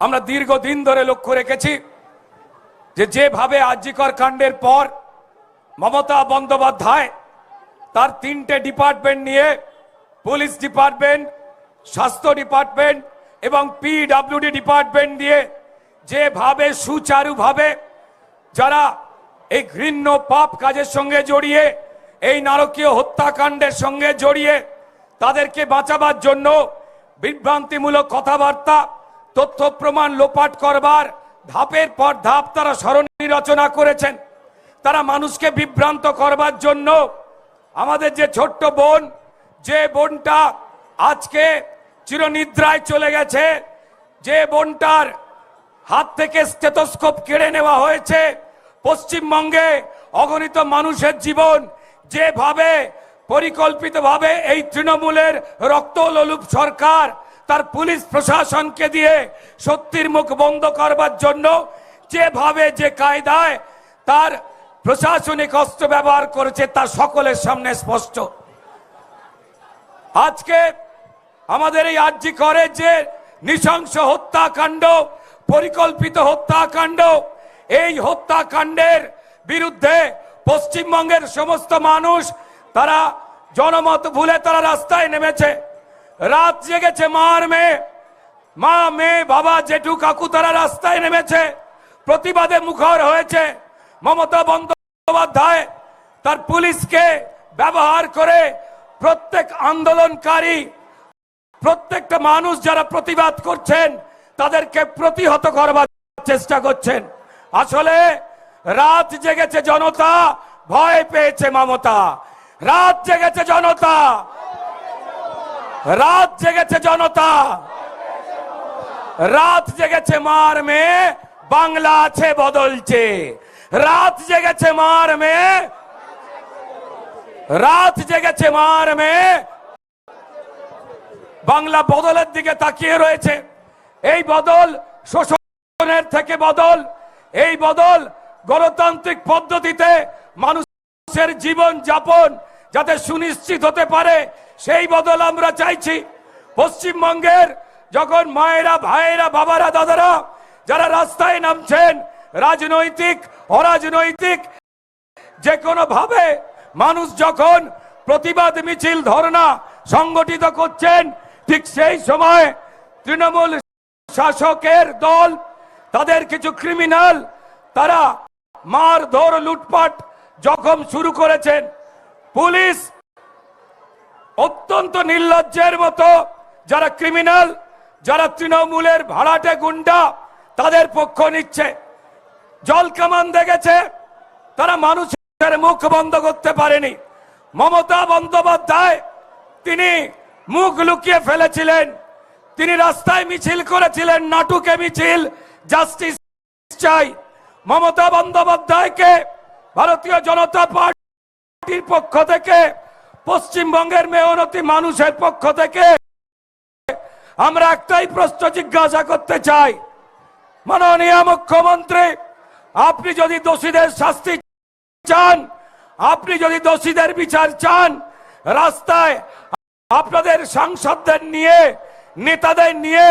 আমরা দীর্ঘদিন ধরে লক্ষ্য রেখেছি যে যেভাবে আজিকর কাণ্ডের পর মমতা বন্দ্যোপাধ্যায় তার তিনটে ডিপার্টমেন্ট নিয়ে পুলিশ ডিপার্টমেন্ট, স্বাস্থ্য ডিপার্টমেন্ট এবং পিডাব্লিউডি ডিপার্টমেন্ট দিয়ে যেভাবে সুচারুভাবে যারা এই ঘৃণ্য পাপ কাজের সঙ্গে জড়িয়ে, এই নারকীয় হত্যাকাণ্ডের সঙ্গে জড়িয়ে তাদেরকে বাঁচাবার জন্য বিভ্রান্তিমূলক কথাবার্তা তথ্য প্রমাণ লোপাট করবার ধাপের পর ধাপ তারা সরণি রচনা করেছেন। তারা মানুষকে বিভ্রান্ত করবার জন্য আমাদের যে ছোট্ট বোন, যে বোনটা আজকে চিরনিদ্রায় চলে গেছে, যে বোনটার হাত থেকে স্টেথোস্কোপ কেড়ে নেওয়া হয়েছে, পশ্চিমবঙ্গে অগণিত মানুষের জীবন যেভাবে পরিকল্পিতভাবে এই তৃণমূলের রক্তলোলুপ সরকার তার পুলিশ প্রশাসনকে দিয়ে সত্যির মুখ বন্ধ করবার জন্য যেভাবে যে কায়দায় তার প্রশাসনিক অস্ত্র ব্যবহার করেছে তা সকলের সামনে স্পষ্ট। আজকে আমাদের এই আর্জি করে যে নৃশংস হত্যাকাণ্ড, পরিকল্পিত হত্যাকাণ্ড, এই হত্যাকাণ্ডের বিরুদ্ধে পশ্চিমবঙ্গের সমস্ত মানুষ তারা জনমত ভুলে তারা রাস্তায় নেমেছে। রাত জেগেছে মার মেয়ে। মা, মেয়ে, বাবা, জেঠু, কাকু, তারা রাস্তায় নেমেছে। প্রতিবাদে মুখর হয়েছে মমতা বন্দ্যোপাধ্যায়। তার পুলিশকে ব্যবহার করে প্রত্যেক আন্দোলনকারী, প্রত্যেকটা মানুষ যারা প্রতিবাদ করছেন, তাদেরকে প্রতিহত করবার চেষ্টা করছেন। আসলে রাত জেগেছে জনতা, ভয় পেয়েছে মমতা। রাত জেগেছে জনতা রাত জেগেছে জনতা। রাত জেগেছে মার মেয়ে, বাংলা আছে, বদলছে। রাত জেগেছে মার মেয়ে, রাত জেগেছে মার মেয়ে, বাংলা বদলের দিকে তাকিয়ে রয়েছে। এই বদল শোষণের থেকে বদল, এই বদল গণতান্ত্রিক পদ্ধতিতে মানুষের জীবন যাপন যাতে সুনিশ্চিত হতে পারে, সেই বদল আমরা চাইছি। পশ্চিমবঙ্গের যখন মায়েরা, ভাইয়েরা, বাবারা, দাদারা যারা রাস্তায় নামছেন, রাজনৈতিক, অরাজনৈতিক যে কোনো ভাবে মানুষ যখন প্রতিবাদ মিছিল, ধর্ণা সংগঠিত করছেন, ঠিক সেই সময় তৃণমূল শাসকের দল, তাদের কিছু ক্রিমিনাল তারা মারধর, লুটপাট, জখম শুরু করেছেন। পুলিশ অত্যন্ত নির্লজ্জের মতো যারা ক্রিমিনাল, যারা তৃণমূলের ভাড়াটে গুন্ডা, তাদের পক্ষ নিচ্ছে। জল কামান দেখেছে, তারা মানুষের মুখ বন্ধ করতে পারেনি। মমতা বন্দ্যোপাধ্যায়, তিনি মুখ লুকিয়ে ফেলেছিলেন। তিনি রাস্তায় মিছিল করেছিলেন, নাটুকে মিছিল, জাস্টিস চাই। মমতা বন্দ্যোপাধ্যায়কে ভারতীয় জনতা পার্টির পক্ষ থেকে, পশ্চিমবঙ্গের মেয়নতি মানুষের পক্ষ থেকে, আমরা একটাই প্রশ্ন জিজ্ঞাসা করতে চাই। মাননীয় মুখ্যমন্ত্রী, আপনি যদি দোষীদের শাস্তি চান, আপনি যদি দোষীদের বিচার চান, রাস্তায় আপনাদের সাংসদদের নিয়ে, নেতাদের নিয়ে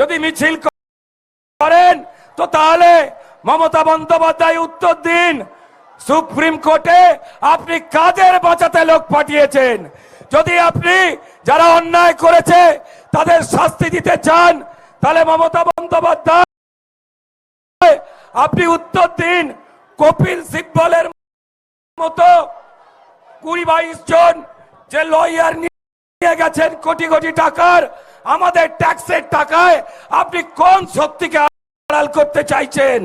যদি মিছিল করেন, তো তাহলে মমতা বন্দ্যোপাধ্যায় উত্তর দিন। সুপ্রিম কোর্টে আপনি কাদের বাঁচাতে লোক পাঠিয়েছেন? যদি আপনি যারা অন্যায় করেছে তাদের শাস্তি দিতে চান, তাহলে মমতা বন্দ্যোপাধ্যায়, আপনি উত্তর দিন। কপিল সিব্বলের মতো কুড়ি বাইশ জন যে লয়ার নিয়ে গেছেন কোটি কোটি টাকার, আমাদের ট্যাক্সের টাকায় আপনি কোন শক্তিকে আড়াল করতে চাইছেন?